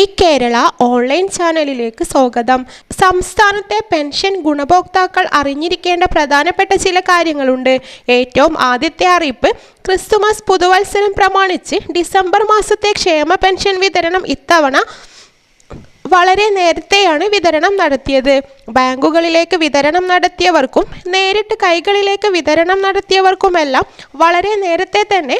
ഈ കേരള ഓൺലൈൻ ചാനലിലേക്ക് സ്വാഗതം. സംസ്ഥാനത്തെ പെൻഷൻ ഗുണഭോക്താക്കൾ അറിഞ്ഞിരിക്കേണ്ട പ്രധാനപ്പെട്ട ചില കാര്യങ്ങളുണ്ട്. ഏറ്റവും ആദ്യത്തെ അറിയിപ്പ് ക്രിസ്തുമസ് പുതുവത്സരം പ്രമാണിച്ച് ഡിസംബർ മാസത്തെ ക്ഷേമ പെൻഷൻ വിതരണം ഇത്തവണ വളരെ നേരത്തെയാണ് വിതരണം നടത്തിയത്. ബാങ്കുകളിലേക്ക് വിതരണം നടത്തിയവർക്കും നേരിട്ട് കൈകളിലേക്ക് വിതരണം നടത്തിയവർക്കുമെല്ലാം വളരെ നേരത്തെ തന്നെ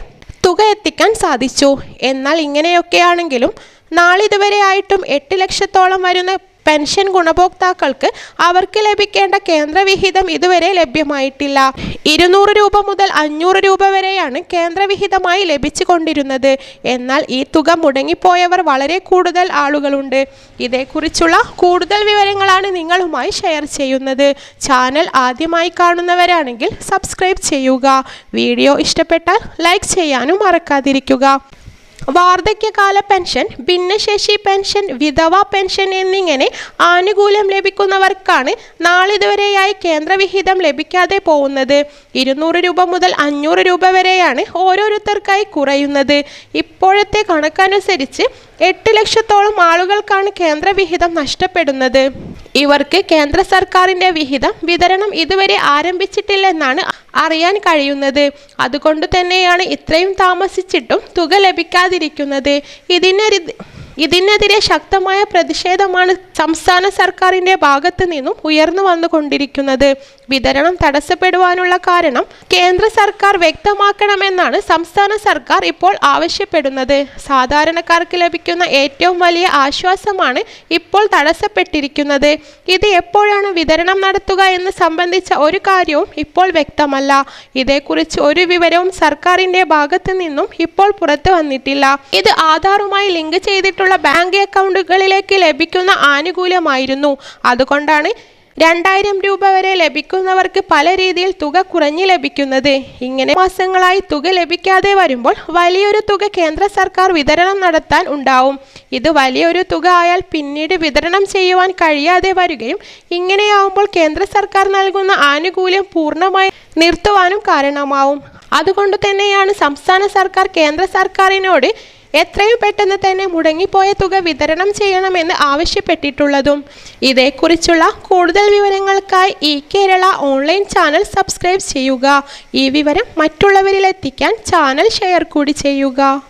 തുക എത്തിക്കാൻ സാധിച്ചു. എന്നാൽ ഇങ്ങനെയൊക്കെയാണെങ്കിലും നാളിതുവരെ ആയിട്ടും എട്ട് ലക്ഷത്തോളം വരുന്ന പെൻഷൻ ഗുണഭോക്താക്കൾക്ക് അവർക്ക് ലഭിക്കേണ്ട കേന്ദ്രവിഹിതം ഇതുവരെ ലഭ്യമായിട്ടില്ല. ഇരുന്നൂറ് രൂപ മുതൽ അഞ്ഞൂറ് രൂപ വരെയാണ് കേന്ദ്രവിഹിതമായി ലഭിച്ചു കൊണ്ടിരുന്നത് എന്നാൽ ഈ തുക മുടങ്ങിപ്പോയവർ വളരെ കൂടുതൽ ആളുകളുണ്ട്. ഇതേക്കുറിച്ചുള്ള കൂടുതൽ വിവരങ്ങളാണ് നിങ്ങളുമായി ഷെയർ ചെയ്യുന്നത്. ചാനൽ ആദ്യമായി കാണുന്നവരാണെങ്കിൽ സബ്സ്ക്രൈബ് ചെയ്യുക. വീഡിയോ ഇഷ്ടപ്പെട്ടാൽ ലൈക്ക് ചെയ്യാനും മറക്കാതിരിക്കുക. വാർദ്ധക്യകാല പെൻഷൻ ഭിന്നശേഷി പെൻഷൻ വിധവ പെൻഷൻ എന്നിങ്ങനെ ആനുകൂല്യം ലഭിക്കുന്നവർക്കാണ് നാളിതുവരെയായി കേന്ദ്രവിഹിതം ലഭിക്കാതെ പോകുന്നത്. ഇരുന്നൂറ് രൂപ മുതൽ അഞ്ഞൂറ് രൂപ വരെയാണ് ഓരോരുത്തർക്കായി കുറയുന്നത്. ഇപ്പോഴത്തെ കണക്കനുസരിച്ച് എട്ട് ലക്ഷത്തോളം ആളുകൾക്കാണ് കേന്ദ്രവിഹിതം നഷ്ടപ്പെടുന്നത്. ഇവർക്ക് കേന്ദ്ര സർക്കാരിന്റെ വിഹിതം വിതരണം ഇതുവരെ ആരംഭിച്ചിട്ടില്ലെന്നാണ് അറിയാൻ കഴിയുന്നത്. അതുകൊണ്ട് തന്നെയാണ് ഇത്രയും താമസിച്ചിട്ടും തുക ലഭിക്കാതിരിക്കുന്നത്. ഇതിനെതി ഇതിനെതിരെ ശക്തമായ പ്രതിഷേധമാണ് സംസ്ഥാന സർക്കാരിന്റെ ഭാഗത്തു നിന്നും ഉയർന്നു വന്നുകൊണ്ടിരിക്കുന്നത്. വിതരണം തടസ്സപ്പെടുവാനുള്ള കാരണം കേന്ദ്ര സർക്കാർ വ്യക്തമാക്കണമെന്നാണ് സംസ്ഥാന സർക്കാർ ഇപ്പോൾ ആവശ്യപ്പെടുന്നത്. സാധാരണക്കാർക്ക് ലഭിക്കുന്ന ഏറ്റവും വലിയ ആശ്വാസമാണ് ഇപ്പോൾ തടസ്സപ്പെട്ടിരിക്കുന്നത്. ഇത് എപ്പോഴാണ് വിതരണം നടത്തുക എന്ന് സംബന്ധിച്ച ഒരു കാര്യവും ഇപ്പോൾ വ്യക്തമല്ല. ഇതേക്കുറിച്ച് ഒരു വിവരവും സർക്കാരിന്റെ ഭാഗത്തു നിന്നും ഇപ്പോൾ പുറത്തു വന്നിട്ടില്ല. ഇത് ആധാറുമായി ലിങ്ക് ചെയ്തിട്ടുള്ള ബാങ്ക് അക്കൗണ്ടുകളിലേക്ക് ലഭിക്കുന്ന ആനുകൂല്യമായിരുന്നു. അതുകൊണ്ടാണ് രണ്ടായിരം രൂപ വരെ ലഭിക്കുന്നവർക്ക് പല രീതിയിൽ തുക കുറഞ്ഞു ലഭിക്കുന്നത്. ഇങ്ങനെ മാസങ്ങളായി തുക ലഭിക്കാതെ വരുമ്പോൾ വലിയൊരു തുക കേന്ദ്ര സർക്കാർ വിതരണം നടത്താൻ ഉണ്ടാവും. ഇത് വലിയൊരു തുക ആയാൽ പിന്നീട് വിതരണം ചെയ്യുവാൻ കഴിയാതെ വരികയും ഇങ്ങനെയാവുമ്പോൾ കേന്ദ്ര സർക്കാർ നൽകുന്ന ആനുകൂല്യം പൂർണമായി നിർത്തുവാനും കാരണമാവും. അതുകൊണ്ട് തന്നെയാണ് സംസ്ഥാന സർക്കാർ കേന്ദ്ര സർക്കാരിനോട് എത്രയും പെട്ടെന്ന് തന്നെ മുടങ്ങിപ്പോയ തുക വിതരണം ചെയ്യണമെന്ന് ആവശ്യപ്പെട്ടിട്ടുള്ളതും. ഇതേക്കുറിച്ചുള്ള കൂടുതൽ വിവരങ്ങൾക്കായി ഈ കേരള ഓൺലൈൻ ചാനൽ സബ്സ്ക്രൈബ് ചെയ്യുക. ഈ വിവരം മറ്റുള്ളവരിലെത്തിക്കാൻ ചാനൽ ഷെയർ കൂടി ചെയ്യുക.